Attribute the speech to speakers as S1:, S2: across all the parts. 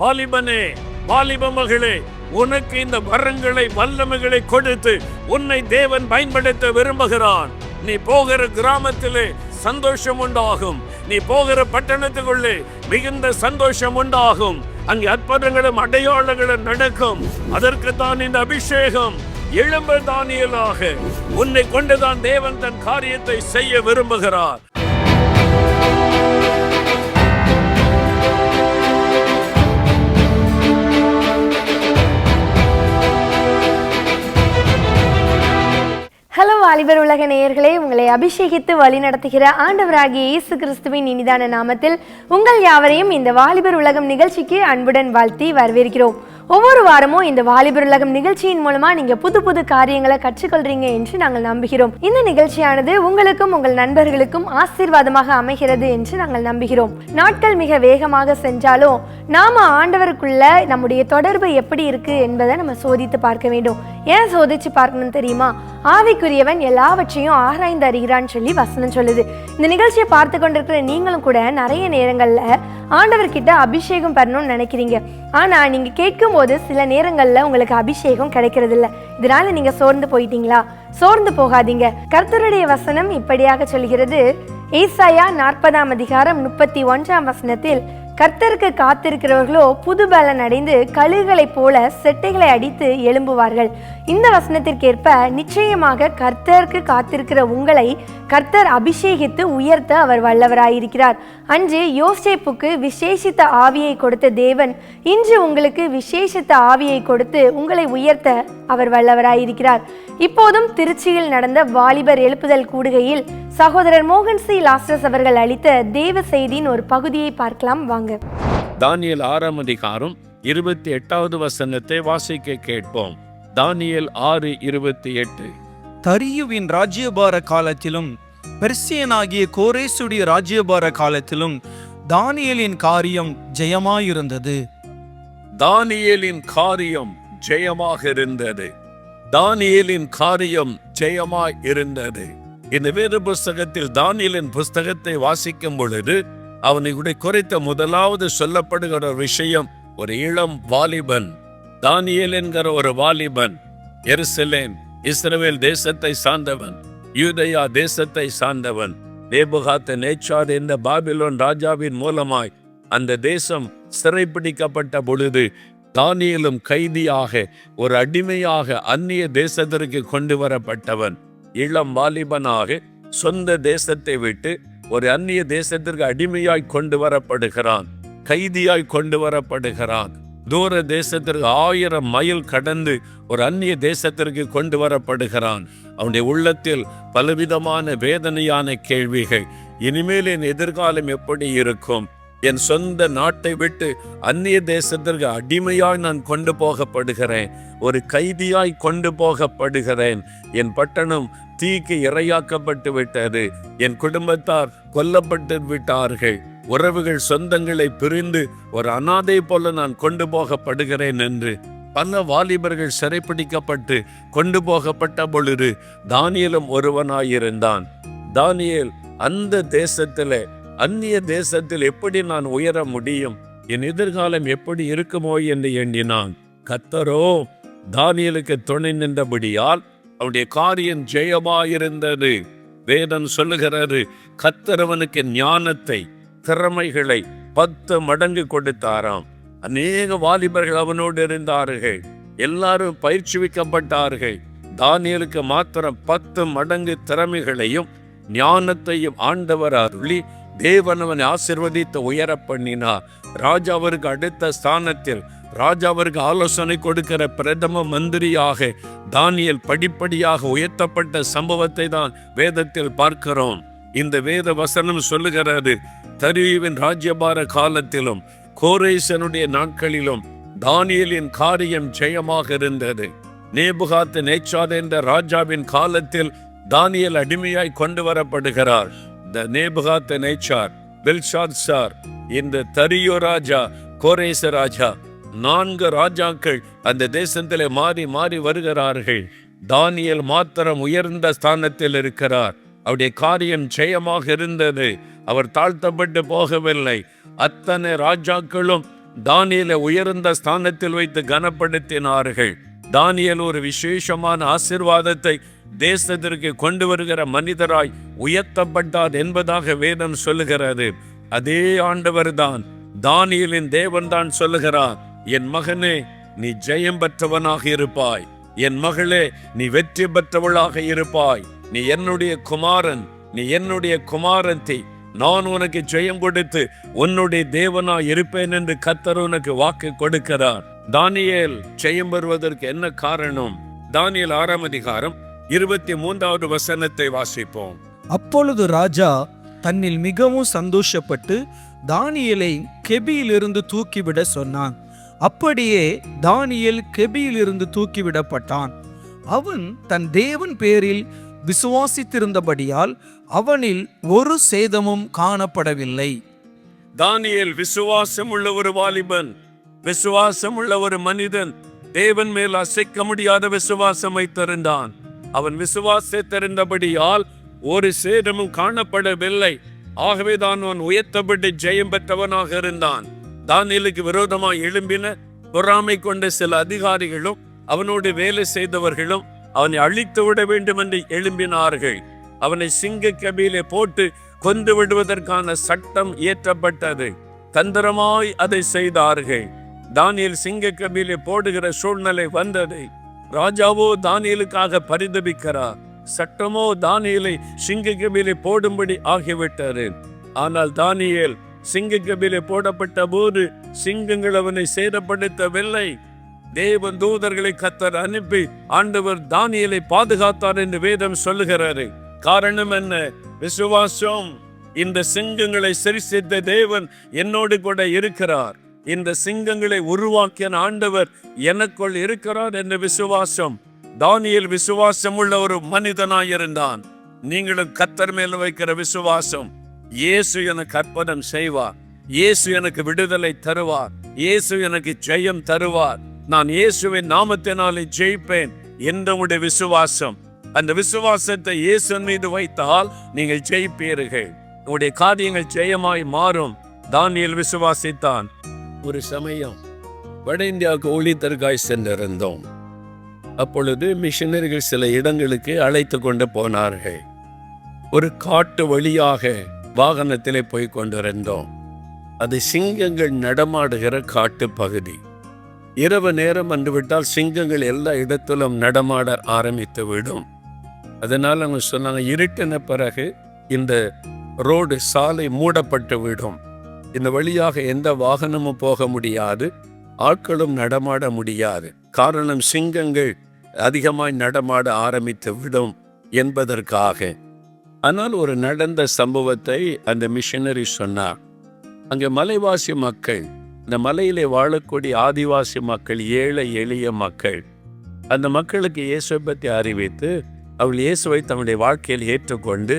S1: வாலிபனே வாலிப மகளே உனக்கு இந்த வரங்களை வல்லமைகளை கொடுத்து உன்னை தேவன் பயன்படுத்த விரும்புகிறான் நீ போகிற கிராமத்திலே சந்தோஷம் உண்டாகும் நீ போகிற பட்டணத்துக்குள்ளே மிகுந்த சந்தோஷம் உண்டாகும் அங்கே அற்புதங்களும் அடையாளங்களும் நடக்கும் அதற்கு தான் இந்த அபிஷேகம் இளம்பதானியலாக உன்னை கொண்டுதான் தேவன் தன் காரியத்தை செய்ய விரும்புகிறார்
S2: வாலிபர் உலக நேயர்களே உங்களை அபிஷேகித்து வழிநடத்துகிற ஆண்டவராகிய இயேசு கிறிஸ்துவின் இனிதான நாமத்தில் உங்கள் யாவரையும் இந்த வாலிபர் உலகம் நிகழ்ச்சிக்கு அன்புடன் வாழ்த்தி வரவேற்கிறோம் ஒவ்வொரு வாரமும் இந்த வாலிபர் உலகம் நிகழ்ச்சியின் மூலமா நீங்க புது புது காரியங்களை கற்றுக்கொள்றீங்க என்று நாங்கள் நம்புகிறோம் இந்த நிகழ்ச்சியானது உங்களுக்கும் உங்கள் நண்பர்களுக்கும் ஆசீர்வாதமாக அமைகிறது என்று நாங்கள் நம்புகிறோம் நாட்கள் மிக வேகமாக சென்றாலும் நாம ஆண்டவருக்குள்ள நம்முடைய தொடர்பு எப்படி இருக்கு என்பதை நம்ம சோதித்து பார்க்க வேண்டும் ஏன் சோதிச்சு பார்க்கணும் தெரியுமா ஆவிக்குரியவன் எல்லாவற்றையும் ஆராய்ந்து அறிகிறான்னு சொல்லி வசனம் சொல்லுது இந்த நிகழ்ச்சியை பார்த்து கொண்டிருக்கிற நீங்களும் கூட நிறைய நேரங்களில் ஆண்டவர்கிட்ட அபிஷேகம் பெறணும்னு நினைக்கிறீங்க ஆனா நீங்கள் கேட்கும் போது சில நேரங்களில் உங்களுக்கு அபிஷேகம் கிடைக்கிறது இல்லை இதனால நீங்க சோர்ந்து போயிட்டீங்களா சோர்ந்து போகாதீங்க கர்த்தருடைய வசனம் இப்படியாக சொல்கிறது ஈசாயா நாற்பதாம் அதிகாரம் முப்பத்தி ஒன்றாம் வசனத்தில் கர்த்தருக்கு காத்திருக்கிறவர்களோ புது பலன் அடைந்து கழுகுகளைப் போல செட்டைகளை அடித்து எழும்புவார்கள் இந்த வசனத்திற்கேற்ப நிச்சயமாக கர்த்தருக்கு காத்திருக்கிற உங்களை கர்த்தர் அபிஷேகித்து உயர்த்த அவர் வல்லவராயிருக்கிறார் அன்று யோசேப்புக்கு விசேஷித்த ஆவியை கொடுத்த தேவன் இன்று உங்களுக்கு விசேஷித்த ஆவியை கொடுத்து உங்களை உயர்த்த அவர் வல்லவராயிருக்கிறார் இப்போதும் திருச்சியில் நடந்த வாலிபர் எழுப்புதல் கூடுகையில் சகோதரர் மோகன் சி லாஸ்டர்ஸ் அவர்கள் அளித்த தேவ செய்தியின் ஒரு பகுதியை பார்க்கலாம் வாங்க சொல்லுவாங்க
S3: தானியல் ஆறாம் அதிகாரம் இருபத்தி எட்டாவது வசனத்தை வாசிக்க கேட்போம் தானியல் ஆறு இருபத்தி எட்டு தரியுவின் ராஜ்யபார காலத்திலும் பெர்சியனாகிய கோரேசுடைய ராஜ்யபார காலத்திலும் தானியலின் காரியம் ஜெயமாயிருந்தது
S4: தானியலின் காரியம் ஜெயமாக இருந்தது தானியலின் காரியம் ஜெயமாய் இருந்தது இந்த வேறு புஸ்தகத்தில் தானியலின் புஸ்தகத்தை வாசிக்கும் பொழுது அவனை குறைத்த முதலாவது சொல்லப்படுகிற ஒரு விஷயம் ஒரு இளம் வாலிபன் தானியல் என்கிற ஒரு வாலிபன் எருசலேம் இஸ்ரேல் தேசத்தை சார்ந்தவன் யூதயா தேசத்தை சார்ந்தவன் தேபுகாத்த நேச்சார் இந்த பாபிலோன் ராஜாவின் மூலமாய் அந்த தேசம் சிறைப்பிடிக்கப்பட்ட பொழுது தானியலும் கைதியாக ஒரு அடிமையாக அந்நிய தேசத்திற்கு கொண்டு வரப்பட்டவன் இளம் வாலிபனாக சொந்த தேசத்தை விட்டு ஒரு அந்நிய தேசத்திற்கு அடிமையாய் கொண்டு வரப்படுகிறான் கைதியாய் கொண்டு வரப்படுகிறான் தூர தேசத்திற்கு ஆயிரம் மைல் கடந்து ஒரு அந்நிய தேசத்திற்கு கொண்டு வரப்படுகிறான் அவனுடைய உள்ளத்தில் பலவிதமான வேதனையான கேள்விகள் இனிமேல் என் எதிர்காலம் எப்படி இருக்கும் என் சொந்த நாட்டை விட்டு அந்நிய தேசத்திற்கு அடிமையாய் நான் கொண்டு போகப்படுகிறேன் ஒரு கைதியாய் கொண்டு போகப்படுகிறேன் என் பட்டணம் தீக்கு இரையாக்கப்பட்டு விட்டது என் குடும்பத்தார் கொல்லப்பட்டு விட்டார்கள் உறவுகள் சொந்தங்களை பிரிந்து ஒரு அனாதை போல நான் கொண்டு போகப்படுகிறேன் என்று பல வாலிபர்கள் சிறைப்பிடிக்கப்பட்டு கொண்டு போகப்பட்ட பொழுது தானியலும் ஒருவனாயிருந்தான் தானியல் அந்த தேசத்துல அந்நிய தேசத்தில் எப்படி நான் உயர முடியும் என் எதிர்காலம் எப்படி இருக்குமோ என்று எண்ணினான் கத்தரோ தானியலுக்கு துணை நின்றபடியால் அவனுடைய காரியம் ஜெயமாயிருந்தது வேதம் சொல்லுகிறாரு கத்தரவனுக்கு ஞானத்தை திறமைகளை பத்து மடங்கு கொடுத்தாராம் அநேக வாலிபர்கள் அவனோடு இருந்தார்கள் எல்லாரும் பயிற்சிவிக்கப்பட்டார்கள் தானியலுக்கு மாத்திரம் பத்து மடங்கு திறமைகளையும் ஞானத்தையும் ஆண்டவர் அருளி தேவனவன் ஆசிர்வதித்து உயர பண்ணினார் ராஜாவிற்கு அடுத்த ஸ்தானத்தில் ராஜாவிற்கு ஆலோசனை கொடுக்கிற பிரதம மந்திரியாக தானியல் படிப்படியாக உயர்த்தப்பட்ட சம்பவத்தை தான் வேதத்தில் பார்க்கிறோம் இந்த வேத வசனம் சொல்லுகிறது தருவின் ராஜ்யபார காலத்திலும் கோரேசனுடைய நாட்களிலும் தானியலின் காரியம் ஜெயமாக இருந்தது நேபுகாத்து நேச்சார் என்ற ராஜாவின் காலத்தில் தானியல் அடிமையாய் கொண்டு வரப்படுகிறார் த நேபுகாத்து நேச்சார் பெல்ஷாத் சார் இந்த தரியோ ராஜா கோரேச ராஜா நான்கு ராஜாக்கள் அந்த தேசத்திலே மாறி மாறி வருகிறார்கள் தானியல் மாத்திரம் உயர்ந்த ஸ்தானத்தில் இருக்கிறார் அவருடைய காரியம் ஜெயமாக இருந்தது அவர் தாழ்த்தப்பட்டு போகவில்லை அத்தனை ராஜாக்களும் தானியலை உயர்ந்த ஸ்தானத்தில் வைத்து கனப்படுத்தினார்கள் தானியல் ஒரு விசேஷமான ஆசிர்வாதத்தை தேசத்திற்கு கொண்டு வருகிற மனிதராய் உயர்த்தப்பட்டார் என்பதாக வேதம் சொல்லுகிறது அதே ஆண்டவர் தான் தானியலின் தேவன் தான் சொல்லுகிறார் என் மகனே நீ ஜெயம் பெற்றவனாக இருப்பாய் என் மகளே நீ வெற்றி பெற்றவளாக இருப்பாய் நீ என்னுடைய குமாரன் நீ என்னுடைய குமாரத்தை நான் உனக்கு ஜெயம் கொடுத்து உன்னுடைய தேவனா இருப்பேன் என்று கத்தர் உனக்கு வாக்கு கொடுக்கிறார் தானியல் ஜெயம் பெறுவதற்கு என்ன காரணம் தானியல் ஆறாம் அதிகாரம் இருபத்தி மூன்றாவது வசனத்தை வாசிப்போம்
S5: அப்பொழுது ராஜா தன்னில் மிகவும் சந்தோஷப்பட்டு தானியலை கெபியிலிருந்து தூக்கிவிட சொன்னான் அப்படியே தானியல் கெபியிலிருந்து தூக்கிவிடப்பட்டான் அவன் தன் தேவன் பேரில் விசுவாசித்திருந்தபடியால் அவனில் ஒரு சேதமும் காணப்படவில்லை
S4: தானியல் விசுவாசம் உள்ள ஒரு வாலிபன் விசுவாசம் உள்ள ஒரு மனிதன் தேவன் மேல் அசைக்க முடியாத விசுவாசமை திறந்தான் அவன் விசுவாசத்தை ஒரு சேதமும் காணப்படவில்லை ஆகவே தான் அவன் உயர்த்தப்பட்டு ஜெயம் பெற்றவனாக இருந்தான் தானியலுக்கு விரோதமாக எழும்பின பொறாமை கொண்ட சில அதிகாரிகளும் அவனோடு வேலை செய்தவர்களும் அவனை அழித்து விட வேண்டும் என்று எழும்பினார்கள் அவனை சிங்க கபிலே போட்டு கொந்து விடுவதற்கான சட்டம் இயற்றப்பட்டது தந்திரமாய் அதை செய்தார்கள் தானியல் சிங்க கபியிலே போடுகிற சூழ்நிலை வந்தது ராஜாவோ தானியலுக்காக பரிதபிக்கிறார் சட்டமோ தானியலை சிங்க கபிலே போடும்படி ஆகிவிட்டது ஆனால் தானியல் சிங்கக்கபிலே போடப்பட்ட போது சிங்கங்கள் அவனை சேதப்படுத்தவில்லை தேவன் தூதர்களை கத்தர் அனுப்பி ஆண்டவர் தானியலை பாதுகாத்தார் என்று வேதம் சொல்லுகிறாரு காரணம் என்ன விசுவாசம் இந்த சிங்கங்களை சரி செய்த தேவன் என்னோடு கூட இருக்கிறார் இந்த சிங்கங்களை உருவாக்கிய ஆண்டவர் எனக்குள் இருக்கிறார் என்ற விசுவாசம் தானியல் விசுவாசம் உள்ள ஒரு மனிதனாயிருந்தான் நீங்களும் கத்தர் மேல் வைக்கிற விசுவாசம் இயேசு எனக்கு அற்புதம் செய்வார் இயேசு எனக்கு விடுதலை தருவார் இயேசு எனக்கு ஜெயம் தருவார் நான் இயேசுவின் நாமத்தினாலே ஜெயிப்பேன் என்னுடைய விசுவாசம் அந்த விசுவாசத்தை இயேசுன் மீது வைத்தால் நீங்கள் ஜெயிப்பீர்கள் உங்களுடைய காரியங்கள் ஜெயமாய் மாறும் தானியல் விசுவாசித்தான்
S6: ஒரு சமயம் வட இந்தியாவுக்கு ஊழியத்திற்காய் சென்றிருந்தோம் அப்பொழுது மிஷினரிகள் சில இடங்களுக்கு அழைத்து கொண்டு போனார்கள் ஒரு காட்டு வழியாக வாகனத்திலே போய் கொண்டிருந்தோம் அது சிங்கங்கள் நடமாடுகிற காட்டு பகுதி இரவு நேரம் வந்துவிட்டால் சிங்கங்கள் எல்லா இடத்திலும் நடமாட ஆரம்பித்து விடும் அதனால் அவங்க சொன்னாங்க இருட்டின பிறகு இந்த ரோடு சாலை மூடப்பட்டு விடும் இந்த வழியாக எந்த வாகனமும் போக முடியாது ஆட்களும் நடமாட முடியாது காரணம் சிங்கங்கள் அதிகமாய் நடமாட ஆரம்பித்து விடும் என்பதற்காக ஆனால் ஒரு நடந்த சம்பவத்தை அந்த மிஷனரி சொன்னார் அங்கே மலைவாசி மக்கள் இந்த மலையிலே வாழக்கூடிய ஆதிவாசி மக்கள் ஏழை எளிய மக்கள் அந்த மக்களுக்கு இயேசுவை பற்றி அறிவித்து அவள் இயேசுவை தன்னுடைய வாழ்க்கையில் ஏற்றுக்கொண்டு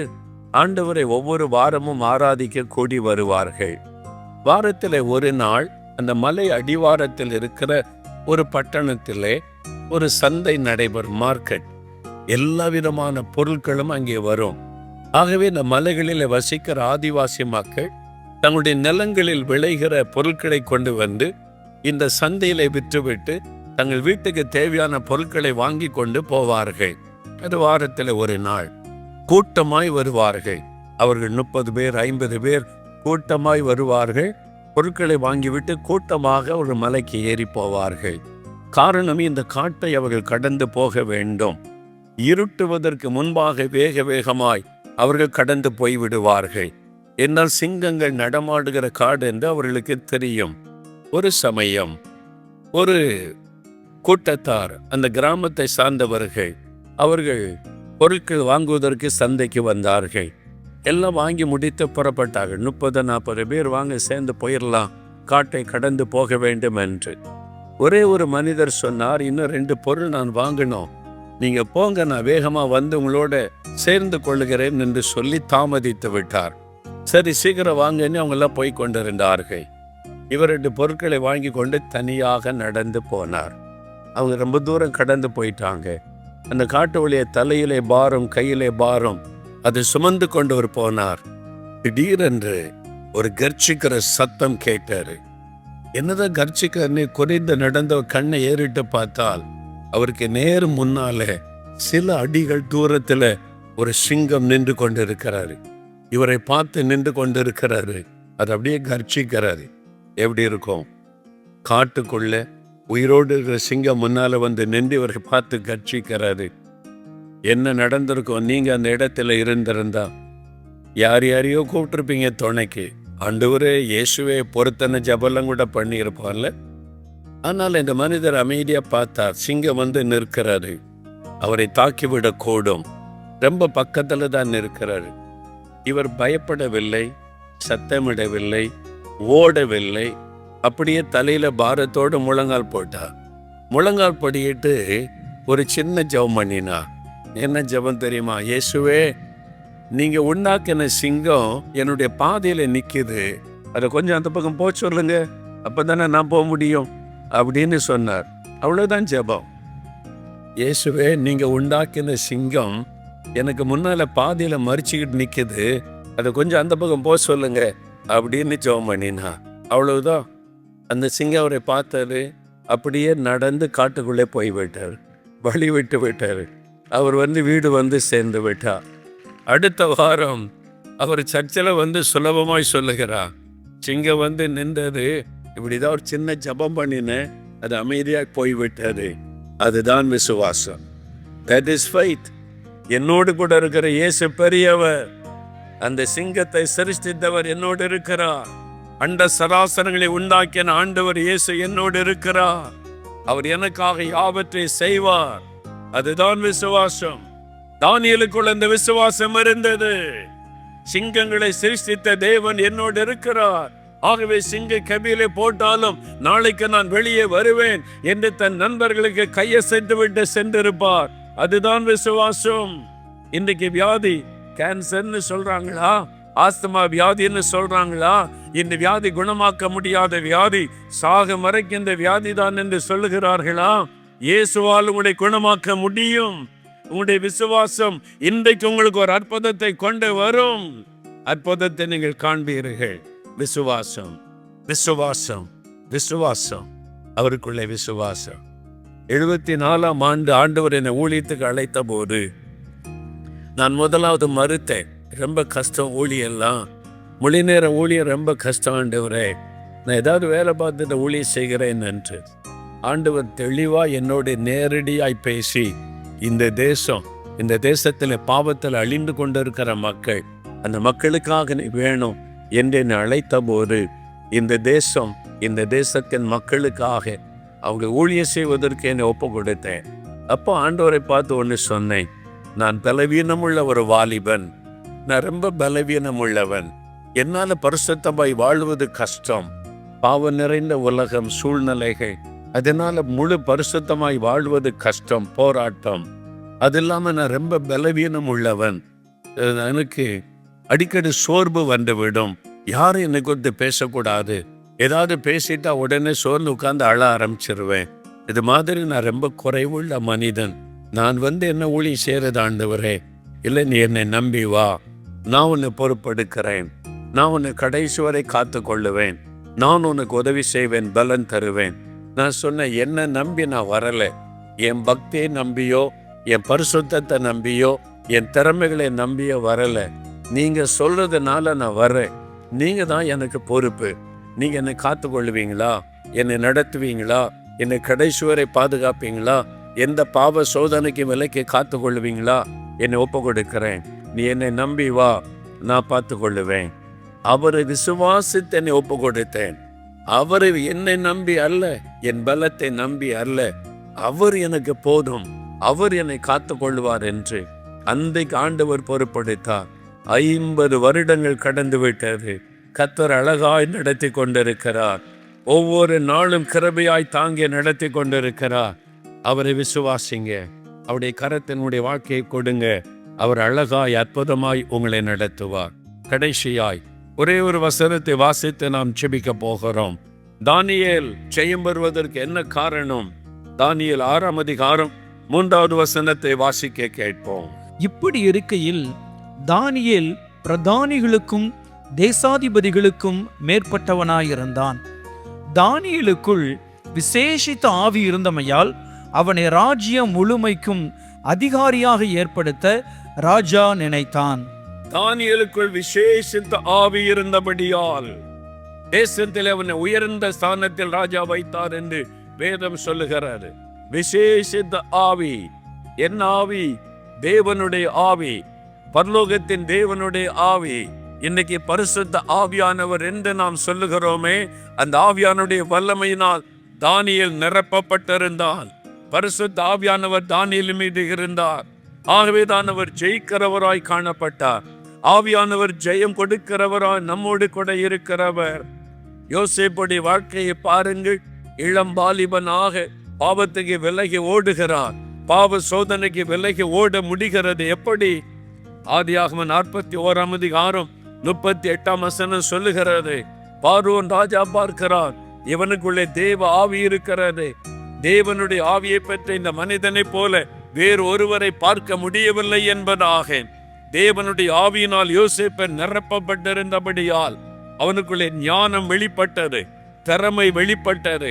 S6: ஆண்டவரை ஒவ்வொரு வாரமும் ஆராதிக்க கூடி வருவார்கள் வாரத்தில் ஒரு நாள் அந்த மலை அடிவாரத்தில் இருக்கிற ஒரு பட்டணத்திலே ஒரு சந்தை நடைபெறும் மார்க்கெட் எல்லா விதமான பொருட்களும் அங்கே வரும் ஆகவே இந்த மலைகளில் வசிக்கிற ஆதிவாசி மக்கள் தங்களுடைய நிலங்களில் விளைகிற பொருட்களை கொண்டு வந்து இந்த சந்தையில விற்றுவிட்டு தங்கள் வீட்டுக்கு தேவையான பொருட்களை வாங்கி கொண்டு போவார்கள் அது வாரத்தில் ஒரு நாள் கூட்டமாய் வருவார்கள் அவர்கள் முப்பது பேர் ஐம்பது பேர் கூட்டமாய் வருவார்கள் பொருட்களை வாங்கிவிட்டு கூட்டமாக ஒரு மலைக்கு ஏறி போவார்கள் காரணம் இந்த காட்டை அவர்கள் கடந்து போக வேண்டும் இருட்டுவதற்கு முன்பாக வேக வேகமாய் அவர்கள் கடந்து போய்விடுவார்கள் என்னால் சிங்கங்கள் நடமாடுகிற காடு என்று அவர்களுக்கு தெரியும் ஒரு சமயம் ஒரு கூட்டத்தார் அந்த கிராமத்தை சார்ந்தவர்கள் அவர்கள் பொருட்கள் வாங்குவதற்கு சந்தைக்கு வந்தார்கள் எல்லாம் வாங்கி முடித்து புறப்பட்டார்கள் முப்பது நாற்பது பேர் வாங்க சேர்ந்து போயிடலாம் காட்டை கடந்து போக வேண்டும் என்று ஒரே ஒரு மனிதர் சொன்னார் இன்னும் ரெண்டு பொருள் நான் வாங்கினோம் நீங்கள் போங்க நான் வேகமாக வந்து உங்களோட சேர்ந்து கொள்ளுகிறேன் என்று சொல்லி தாமதித்து விட்டார் சரி சீக்கிரம் வாங்கன்னு அவங்கெல்லாம் போய் கொண்டிருந்தார்கள் இவர் பொருட்களை வாங்கி கொண்டு தனியாக நடந்து போனார் அவங்க ரொம்ப தூரம் கடந்து போயிட்டாங்க அந்த காட்டு ஒழிய தலையிலே பாரும் கையிலே பாரும் அதை சுமந்து கொண்டு போனார் திடீரென்று ஒரு கர்ச்சிக்கிற சத்தம் கேட்டாரு என்னதான் கர்ச்சிக்கிறன்னு குறைந்து நடந்த கண்ணை ஏறிட்டு பார்த்தால் அவருக்கு நேர் முன்னால சில அடிகள் தூரத்துல ஒரு சிங்கம் நின்று கொண்டு இருக்கிறாரு இவரை பார்த்து நின்று கொண்டு இருக்கிறாரு அது அப்படியே கர்ச்சிக்கிறாரு எப்படி இருக்கும் காட்டுக்குள்ள உயிரோடு இருக்கிற சிங்கம் முன்னால வந்து நின்று இவரை பார்த்து கர்ச்சிக்கிறாரு என்ன நடந்திருக்கும் நீங்க அந்த இடத்துல இருந்திருந்தா யார் யாரையோ கூப்பிட்டுருப்பீங்க துணைக்கு ஒரு இயேசுவே பொருத்தனை ஜபலம் கூட பண்ணியிருப்பான்ல ஆனால் இந்த மனிதர் அமைதியாக பார்த்தார் சிங்கம் வந்து நிற்கிறாரு அவரை தாக்கிவிடக் கூடும் ரொம்ப பக்கத்தில் தான் இருக்கிறாரு இவர் பயப்படவில்லை சத்தமிடவில்லை ஓடவில்லை அப்படியே தலையில் பாரத்தோடு முழங்கால் போட்டார் முழங்கால் படிக்கிட்டு ஒரு சின்ன ஜபம் பண்ணினா என்ன ஜபம் தெரியுமா இயேசுவே நீங்கள் உண்டாக்கின சிங்கம் என்னுடைய பாதையில் நிற்கிது அதை கொஞ்சம் அந்த பக்கம் போச்சு சொல்லுங்க அப்போ தானே நான் போக முடியும் அப்படின்னு சொன்னார் அவ்வளோதான் ஜெபம் இயேசுவே நீங்கள் உண்டாக்கின சிங்கம் எனக்கு முன்னால் பாதியில் மறிச்சுக்கிட்டு நிற்கிது அதை கொஞ்சம் அந்த பக்கம் போக சொல்லுங்க அப்படின்னு ஜெபம் பண்ணினா அவ்வளவுதான் அந்த சிங்கம் அவரை பார்த்தாரு அப்படியே நடந்து காட்டுக்குள்ளே போய்விட்டார் வழி விட்டு விட்டார் அவர் வந்து வீடு வந்து சேர்ந்து விட்டார் அடுத்த வாரம் அவர் சர்ச்சில் வந்து சுலபமாய் சொல்லுகிறார் சிங்கம் வந்து நின்றது இப்படி தான் ஒரு சின்ன ஜபம் பண்ணினேன் அது அமைதியாக போய்விட்டது அதுதான் விசுவாசம் தட் இஸ் ஃபைத் என்னோடு கூட இருக்கிற இயேசு பெரியவர் அந்த சிங்கத்தை சிருஷ்டித்தவர் என்னோடு இருக்கிறார் அண்ட சராசரங்களை உண்டாக்கின ஆண்டவர் இயேசு என்னோடு இருக்கிறார் அவர் எனக்காக யாவற்றை செய்வார் அதுதான் விசுவாசம் தானியலுக்குள் அந்த விசுவாசம் இருந்தது சிங்கங்களை சிருஷ்டித்த தேவன் என்னோடு இருக்கிறார் ஆகவே சிங்க கபிலை போட்டாலும் நாளைக்கு நான் வெளியே வருவேன் என்று தன் நண்பர்களுக்கு சென்று விட்டு சென்றிருப்பார் அதுதான் விசுவாசம் இன்றைக்கு வியாதி கேன்சர்னு சொல்றாங்களா ஆஸ்துமா வியாதின்னு சொல்றாங்களா இந்த வியாதி குணமாக்க முடியாத வியாதி சாக வரைக்கும் இந்த வியாதி தான் என்று சொல்லுகிறார்களா இயேசுவால் உங்களை குணமாக்க முடியும் உங்களுடைய விசுவாசம் இன்றைக்கு உங்களுக்கு ஒரு அற்புதத்தை கொண்டு வரும் அற்புதத்தை நீங்கள் காண்பீர்கள் விசுவாசம் விசுவாசம் விசுவாசம் அவருக்குள்ளே விசுவாசம்
S7: எழுபத்தி நாலாம் ஆண்டு ஆண்டவர் என்னை ஊழியத்துக்கு அழைத்த போது நான் முதலாவது மறுத்தேன் ரொம்ப கஷ்டம் ஊழியெல்லாம் மொழி நேர ஊழியர் ரொம்ப கஷ்டம் ஆண்டவரே நான் ஏதாவது வேலை பார்த்துட்டு ஊழிய செய்கிறேன் என்று ஆண்டவர் தெளிவாக என்னோடு நேரடியாய் பேசி இந்த தேசம் இந்த தேசத்தில் பாவத்தில் அழிந்து கொண்டிருக்கிற மக்கள் அந்த மக்களுக்காக நீ வேணும் என்று என்னை அழைத்த போது இந்த தேசம் இந்த தேசத்தின் மக்களுக்காக அவங்க ஊழியம் செய்வதற்கு என்னை ஒப்பு கொடுத்தேன் அப்போ ஆண்டவரை பார்த்து ஒன்று சொன்னேன் நான் பலவீனமுள்ள ஒரு வாலிபன் நான் ரொம்ப பலவீனம் உள்ளவன் என்னால் பரிசுத்தமாய் வாழ்வது கஷ்டம் பாவம் நிறைந்த உலகம் சூழ்நிலைகள் அதனால் முழு பரிசுத்தமாய் வாழ்வது கஷ்டம் போராட்டம் அது இல்லாமல் நான் ரொம்ப பலவீனம் உள்ளவன் எனக்கு அடிக்கடி சோர்வு வந்துவிடும் யாரும் என்னை குறித்து பேசக்கூடாது ஏதாவது பேசிட்டா உடனே சோர்ந்து உட்காந்து அழ ஆரம்பிச்சிருவேன் இது மாதிரி நான் ரொம்ப குறைவுள்ள மனிதன் நான் வந்து என்ன ஊழி சேரது ஆண்டவரே இல்லை நீ என்னை நம்பி வா நான் உன்னை பொறுப்பெடுக்கிறேன் நான் உன்னை கடைசி வரை காத்து கொள்ளுவேன் நான் உனக்கு உதவி செய்வேன் பலன் தருவேன் நான் சொன்ன என்ன நம்பி நான் வரலை என் பக்தியை நம்பியோ என் பரிசுத்தத்தை நம்பியோ என் திறமைகளை நம்பியோ வரலை நீங்கள் சொல்கிறதுனால நான் வரேன் நீங்கள் தான் எனக்கு பொறுப்பு நீங்கள் என்னை காத்து கொள்ளுவீங்களா என்னை நடத்துவீங்களா என்னை கடைசுவரை பாதுகாப்பீங்களா எந்த பாவ சோதனைக்கு விலைக்கு காத்து கொள்ளுவீங்களா என்னை ஒப்பு கொடுக்கிறேன் நீ என்னை நம்பி வா நான் பார்த்து கொள்ளுவேன் அவரை விசுவாசித்து என்னை ஒப்பு கொடுத்தேன் அவரை என்னை நம்பி அல்ல என் பலத்தை நம்பி அல்ல அவர் எனக்கு போதும் அவர் என்னை காத்து கொள்வார் என்று அந்த ஆண்டவர் பொறுப்படுத்தார் ஐம்பது வருடங்கள் கடந்து விட்டது கத்தர் அழகாய் நடத்தி கொண்டிருக்கிறார் ஒவ்வொரு நாளும் கிருபையாய் தாங்கி நடத்தி கொண்டிருக்கிறார் அவரை விசுவாசிங்க அவருடைய கரத்தினுடைய வாழ்க்கையை கொடுங்க அவர் அழகாய் அற்புதமாய் உங்களை நடத்துவார் கடைசியாய் ஒரே ஒரு வசனத்தை வாசித்து நாம் செபிக்க போகிறோம் தானியல் செய்யும் வருவதற்கு என்ன காரணம் தானியல் ஆறாம் அதிகாரம் மூன்றாவது வசனத்தை வாசிக்க கேட்போம்
S8: இப்படி இருக்கையில் தானியேல் பிரதானிகளுக்கும் தேசாதிபதிகளுக்கும் மேற்பட்டவனாயிருந்தான் தானியலுக்குள் விசேஷித்த ஆவி இருந்தமையால் அவனை ராஜ்யம் முழுமைக்கும் அதிகாரியாக ஏற்படுத்த ராஜா நினைத்தான்
S4: தானியலுக்குள் விசேஷித்த ஆவி இருந்தபடியால் தேசத்தில் அவனை உயர்ந்த ஸ்தானத்தில் ராஜா வைத்தார் என்று வேதம் சொல்லுகிறார் விசேஷித்த ஆவி என் ஆவி தேவனுடைய ஆவி பரலோகத்தின் தேவனுடைய ஆவி இன்னைக்கு பரிசுத்த ஆவியானவர் என்று நாம் சொல்லுகிறோமே அந்த ஆவியானுடைய வல்லமையினால் தானியல் நிரப்பப்பட்டிருந்தால் பரிசுத்த ஆவியானவர் தானியல் மீது இருந்தார் ஆகவேதான் அவர் ஜெயிக்கிறவராய் காணப்பட்டார் ஆவியானவர் ஜெயம் கொடுக்கிறவராய் நம்மோடு கூட இருக்கிறவர் யோசிப்புடைய வாழ்க்கையை பாருங்கள் இளம் பாலிபனாக பாவத்துக்கு விலகி ஓடுகிறார் பாவ சோதனைக்கு விலகி ஓட முடிகிறது எப்படி ஆதியாகம நாற்பத்தி ஓராம் அதிகாரம் முப்பத்தி எட்டாம் வசனம் சொல்லுகிறது பார்வன் ராஜா பார்க்கிறான் இவனுக்குள்ளே தேவ ஆவி இருக்கிறது தேவனுடைய ஆவியை பெற்ற இந்த மனிதனை போல வேறு ஒருவரை பார்க்க முடியவில்லை என்பதாக தேவனுடைய ஆவியினால் யோசிப்பன் நிரப்பப்பட்டிருந்தபடியால் அவனுக்குள்ளே ஞானம் வெளிப்பட்டது திறமை வெளிப்பட்டது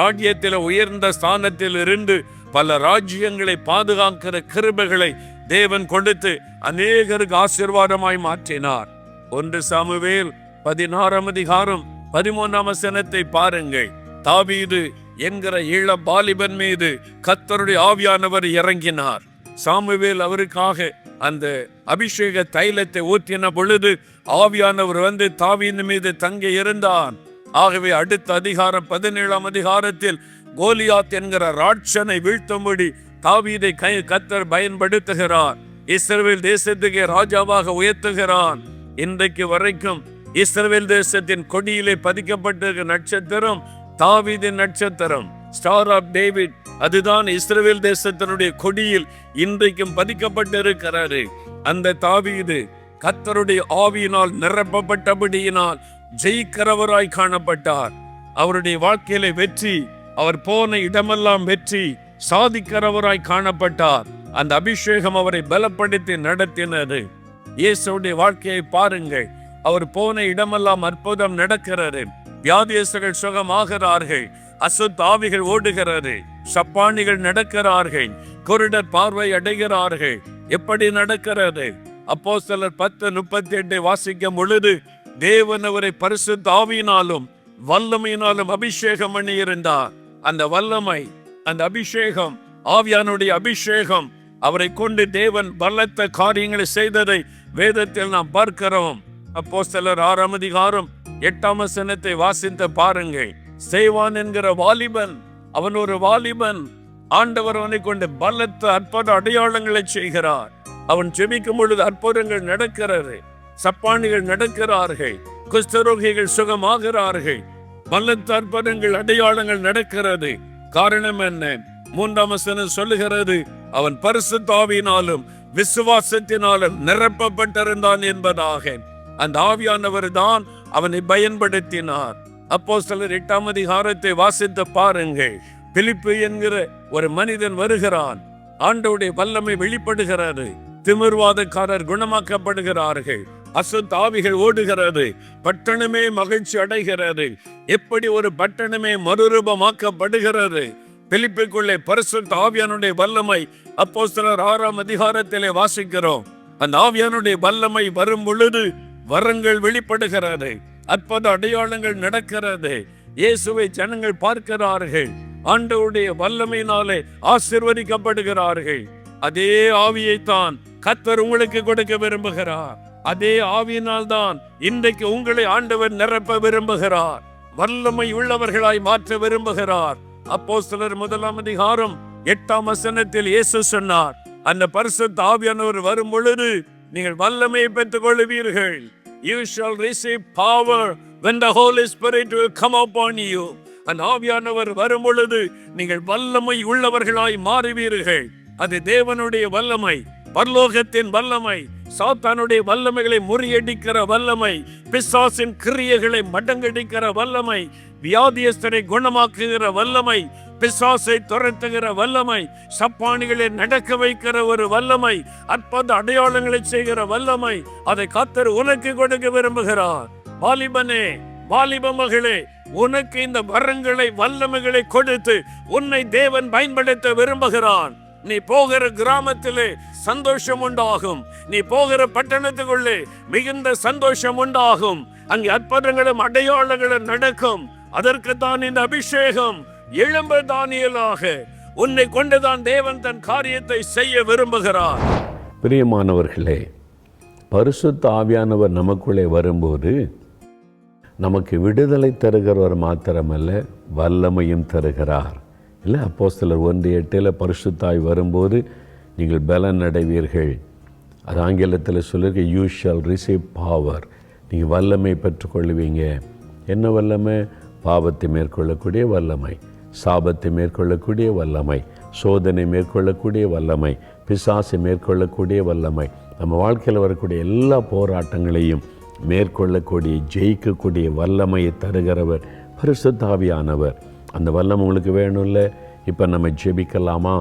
S4: ராஜ்யத்தில் உயர்ந்த ஸ்தானத்தில் இருந்து பல ராஜ்யங்களை பாதுகாக்கிற கிருபைகளை தேவன் கொடுத்து அநேகருக்கு ஆசீர்வாதமாய் மாற்றினார் ஒன்று சாமுவேல் பதினாறாம் அதிகாரம் பதிமூன்றாம் வசனத்தை பாருங்கள் தாவீது என்கிற இள பாலிபன் மீது கத்தருடைய ஆவியானவர் இறங்கினார் சாமுவேல் அவருக்காக அந்த அபிஷேக தைலத்தை ஊற்றின பொழுது ஆவியானவர் வந்து தாவீது மீது தங்க இருந்தான் ஆகவே அடுத்த அதிகாரம் பதினேழாம் அதிகாரத்தில் கோலியாத் என்கிற ராட்சனை வீழ்த்தும்படி தாவீதை கை கத்தர் பயன்படுத்துகிறார் இஸ்ரேல் தேசத்துக்கு ராஜாவாக உயர்த்துகிறான் இன்றைக்கு வரைக்கும் இஸ்ரேல் தேசத்தின் கொடியிலே பதிக்கப்பட்டிருக்க நட்சத்திரம் தாவீதின் நட்சத்திரம் ஸ்டார் ஆஃப் டேவிட் அதுதான் இஸ்ரேல் தேசத்தினுடைய கொடியில் இன்றைக்கும் பதிக்கப்பட்டிருக்கிறாரு அந்த தாவீது கத்தருடைய ஆவியினால் நிரப்பப்பட்டபடியினால் ஜெயிக்கிறவராய் காணப்பட்டார் அவருடைய வாழ்க்கையில வெற்றி அவர் போன இடமெல்லாம் வெற்றி சாதிக்கிறவராய் காணப்பட்டார் அந்த அபிஷேகம் அவரை பலப்படுத்தி நடத்தினது இயேசுடைய வாழ்க்கையை பாருங்கள் அவர் போன இடமெல்லாம் அற்புதம் நடக்கிறது வியாதியஸ்தர்கள் சுகமாகிறார்கள் அசுத்த ஆவிகள் ஓடுகிறது சப்பானிகள் நடக்கிறார்கள் குருடர் பார்வை அடைகிறார்கள் எப்படி நடக்கிறது அப்போ சிலர் பத்து முப்பத்தி எட்டை வாசிக்கும் பொழுது தேவன் அவரை பரிசுத்த ஆவியினாலும் வல்லமையினாலும் அபிஷேகம் இருந்தார் அந்த வல்லமை அந்த அபிஷேகம் ஆவியானுடைய அபிஷேகம் அவரை கொண்டு தேவன் பலத்த காரியங்களை செய்ததை வேதத்தில் நாம் பார்க்கிறோம் அப்போ சிலர் ஆறாம் அதிகாரம் எட்டாம் சனத்தை வாசித்த பாருங்கள் செய்வான் என்கிற வாலிபன் அவன் ஒரு வாலிபன் ஆண்டவர் அவனை கொண்டு பலத்த அற்புத அடையாளங்களை செய்கிறார் அவன் ஜெபிக்கும் பொழுது அற்புதங்கள் நடக்கிறது சப்பானிகள் நடக்கிறார்கள் குஸ்தரோகிகள் சுகமாகிறார்கள் பலத்த அற்புதங்கள் அடையாளங்கள் நடக்கிறது காரணம் என்ன மூன்றாம் வசனம் சொல்லுகிறது அவன் பரிசு தாவினாலும் விசுவாசத்தினாலும் நிரப்பப்பட்டிருந்தான் என்பதாக அந்த ஆவியானவர் தான் அவனை பயன்படுத்தினார் அப்போ சிலர் எட்டாம் அதிகாரத்தை வாசித்து பாருங்கள் பிலிப்பு என்கிற ஒரு மனிதன் வருகிறான் ஆண்டவுடைய வல்லமை வெளிப்படுகிறது திமிர்வாதக்காரர் குணமாக்கப்படுகிறார்கள் அசுத்தாவிகள் ஓடுகிறது பட்டணமே மகிழ்ச்சி அடைகிறது எப்படி ஒரு பட்டணமே மறுரூபமாக்கப்படுகிறது பிலிப்புக்குள்ளே பரிசுத்த ஆவியானுடைய வல்லமை அப்போ சிலர் ஆறாம் அதிகாரத்திலே வாசிக்கிறோம் அந்த ஆவியானுடைய வல்லமை வரும் பொழுது வரங்கள் வெளிப்படுகிறது அற்புத அடையாளங்கள் நடக்கிறது இயேசுவை ஜனங்கள் பார்க்கிறார்கள் ஆண்டவுடைய வல்லமையினாலே ஆசிர்வதிக்கப்படுகிறார்கள் அதே ஆவியை தான் கத்தர் உங்களுக்கு கொடுக்க விரும்புகிறார் அதே ஆவியினால் தான் இன்றைக்கு உங்களை ஆண்டவர் நிரப்ப விரும்புகிறார் வல்லமை உள்ளவர்களாய் மாற்ற விரும்புகிறார் அப்போ சிலர் முதலாம் அதிகாரம் எட்டாம் வசனத்தில் இயேசு சொன்னார் அந்த பரிசுத்த ஆவியானவர் வரும் பொழுது நீங்கள் வல்லமையை பெற்றுக் கொள்வீர்கள் you shall receive power when the holy spirit will come upon you அந்த ஆவியானவர் வரும் பொழுது நீங்கள் வல்லமை உள்ளவர்களாய் மாறுவீர்கள் அது தேவனுடைய வல்லமை பரலோகத்தின் வல்லமை சாத்தானுடைய வல்லமைகளை முறியடிக்கிற வல்லமை பிசாசின் கிரியைகளை மடங்கடிக்கிற வல்லமை வியாதியஸ்தரை குணமாக்குகிற வல்லமை பிசாசை துரத்துகிற வல்லமை சப்பானிகளை நடக்க வைக்கிற ஒரு வல்லமை அற்புத அடையாளங்களை செய்கிற வல்லமை அதை காத்தர் உனக்கு கொடுக்க விரும்புகிறார் வாலிபனே வாலிப மகளே உனக்கு இந்த வரங்களை வல்லமைகளை கொடுத்து உன்னை தேவன் பயன்படுத்த விரும்புகிறான் நீ போகிற கிராமத்திலே சந்தோஷம் உண்டாகும் நீ போகிற பட்டணத்துக்குள்ளே மிகுந்த சந்தோஷம் உண்டாகும் அங்கே அற்புதங்களும் அடையாளங்களும் நடக்கும் அதற்கு தான் இந்த அபிஷேகம் எழும்ப தானியலாக உன்னை கொண்டுதான் தேவன் தன் காரியத்தை செய்ய விரும்புகிறார்
S9: பிரியமானவர்களே பரிசுத்த ஆவியானவர் நமக்குள்ளே வரும்போது நமக்கு விடுதலை தருகிறவர் மாத்திரமல்ல வல்லமையும் தருகிறார் இல்லை அப்போ சிலர் ஒன்று எட்டில் பரிசுத்தாய் வரும்போது நீங்கள் பலன் அடைவீர்கள் அது ஆங்கிலத்தில் சொல்லியிருக்க யூ ஷால் ரிசீவ் பாவர் நீங்கள் வல்லமை பெற்றுக்கொள்வீங்க என்ன வல்லமை பாவத்தை மேற்கொள்ளக்கூடிய வல்லமை சாபத்தை மேற்கொள்ளக்கூடிய வல்லமை சோதனை மேற்கொள்ளக்கூடிய வல்லமை பிசாசை மேற்கொள்ளக்கூடிய வல்லமை நம்ம வாழ்க்கையில் வரக்கூடிய எல்லா போராட்டங்களையும் மேற்கொள்ளக்கூடிய ஜெயிக்கக்கூடிய வல்லமையை தருகிறவர் பரிசுத்தாவியானவர் அந்த வல்லம் உங்களுக்கு வேணும்ல இப்போ நம்ம ஜெபிக்கலாமா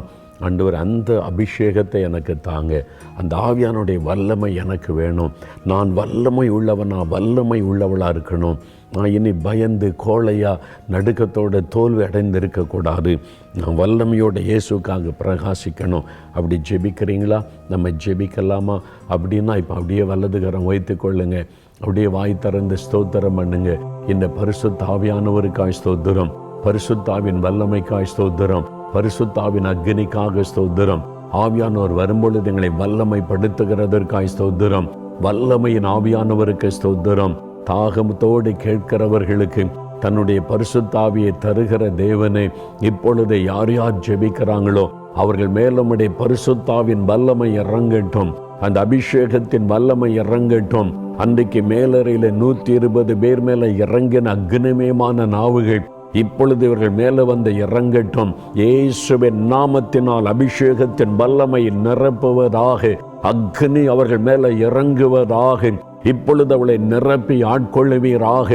S9: ஆண்டவர் அந்த அபிஷேகத்தை எனக்கு தாங்க அந்த ஆவியானுடைய வல்லமை எனக்கு வேணும் நான் வல்லமை உள்ளவனா வல்லமை உள்ளவளாக இருக்கணும் நான் இனி பயந்து கோழையாக நடுக்கத்தோட தோல்வி அடைந்திருக்கக்கூடாது நான் வல்லமையோட இயேசுக்காக பிரகாசிக்கணும் அப்படி ஜெபிக்கிறீங்களா நம்ம ஜெபிக்கலாமா அப்படின்னா இப்போ அப்படியே வல்லதுகரம் வைத்து கொள்ளுங்கள் அப்படியே வாய் திறந்து ஸ்தோத்திரம் பண்ணுங்க இந்த பரிசு தாவியானவருக்காய் ஸ்தோத்திரம் பரிசுத்தாவின் வல்லமைக்காய் ஸ்தோத்திரம் பரிசுத்தாவின் அக்னிக்காக ஸ்தோத்திரம் ஆவியானவர் வரும்பொழுது எங்களை படுத்துகிறதற்காய் ஸ்தோத்திரம் வல்லமையின் ஆவியானவருக்கு ஸ்தோத்திரம் தாகமத்தோடு கேட்கிறவர்களுக்கு தன்னுடைய பரிசுத்தாவியை தருகிற தேவனே இப்பொழுது யார் யார் ஜெபிக்கிறாங்களோ அவர்கள் மேலும்டைய பரிசுத்தாவின் வல்லமை இறங்கட்டும் அந்த அபிஷேகத்தின் வல்லமை இறங்கட்டும் அன்றைக்கு மேலறையில் நூத்தி இருபது பேர் மேலே இறங்கின அக்னிமயமான நாவுகள் இப்பொழுது இவர்கள் மேலே வந்து இறங்கட்டும் இயேசுவின் நாமத்தினால் அபிஷேகத்தின் வல்லமை நிரப்புவதாக அக்னி அவர்கள் மேலே இறங்குவதாக இப்பொழுது அவளை நிரப்பி ஆட்கொள்ளுவீராக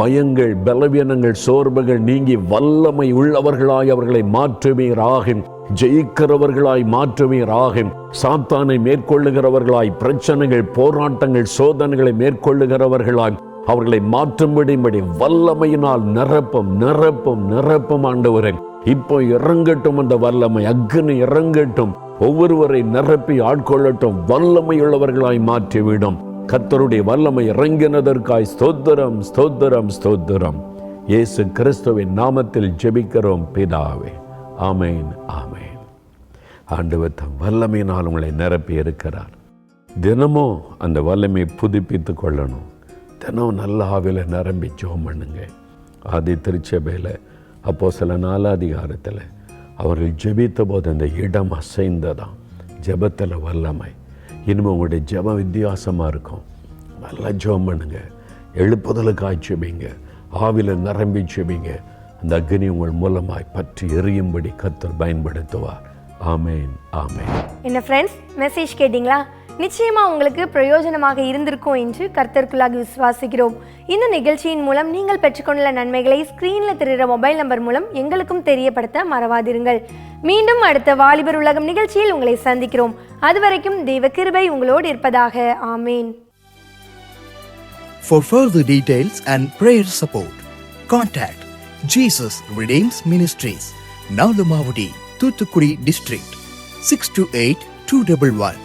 S9: பயங்கள் பலவீனங்கள் சோர்வுகள் நீங்கி வல்லமை உள்ளவர்களாய் அவர்களை மாற்றுவீராக ஜெயிக்கிறவர்களாய் மாற்றுவீராக சாத்தானை மேற்கொள்ளுகிறவர்களாய் பிரச்சனைகள் போராட்டங்கள் சோதனைகளை மேற்கொள்ளுகிறவர்களாய் அவர்களை மாற்றும்படி வல்லமையினால் நிரப்பும் நிரப்பும் நிரப்பும் ஆண்டவரை இப்போ இறங்கட்டும் அந்த வல்லமை அக்னி இறங்கட்டும் ஒவ்வொருவரை நிரப்பி ஆட்கொள்ளட்டும் வல்லமை உள்ளவர்களாய் மாற்றிவிடும் கத்தருடைய வல்லமை இறங்கினதற்காய் ஸ்தோத்திரம் ஸ்தோத்திரம் ஸ்தோத்திரம் இயேசு கிறிஸ்துவின் நாமத்தில் ஜெபிக்கிறோம் பிதாவே ஆமேன் ஆமேன் ஆண்டவர் தம் வல்லமையினால் உங்களை நிரப்பி இருக்கிறார் தினமும் அந்த வல்லமையை புதுப்பித்து கொள்ளணும் தினம் நல்ல ஆவில நிரம்பி ஜோம் பண்ணுங்க அது திருச்சபையில் அப்போ சில நாலாதிகாரத்தில் அவர்கள் ஜெபித்த போது அந்த இடம் அசைந்ததான் ஜபத்தில் வல்லமை இனிமேல் உங்களுடைய ஜப வித்தியாசமாக இருக்கும் நல்லா ஜோம் பண்ணுங்க எழுப்புதல ஆட்சிபிங்க ஆவில நிரம்பி ஜெபிங்க அந்த அக்னி உங்கள் மூலமாய் பற்றி எரியும்படி கத்தர் பயன்படுத்துவார் ஆமேன் ஆமேன்
S10: என்ன ஃப்ரெண்ட்ஸ் மெசேஜ் கேட்டிங்களா நிச்சயமாக உங்களுக்கு பிரயோஜனமாக இருந்திருக்கும் என்று கர்த்தருக்குள்ளாகி விசுவாசிக்கிறோம் இந்த நிகழ்ச்சியின் மூலம் நீங்கள் பெற்றுக்கொண்டுள்ள நன்மைகளை ஸ்க்ரீனில் தெரிகிற மொபைல் நம்பர் மூலம் எங்களுக்கும் தெரியப்படுத்த மறவாதிருங்கள் மீண்டும் அடுத்த வாலிபர் உலகம் நிகழ்ச்சியில் உங்களை சந்திக்கிறோம் அதுவரைக்கும் தெய்வ கிருபை உங்களோடு இருப்பதாக ஆமேன் For further details and prayer support, contact Jesus Redeems Ministries, Nalumavudi, Thuthukudi District, 628 211.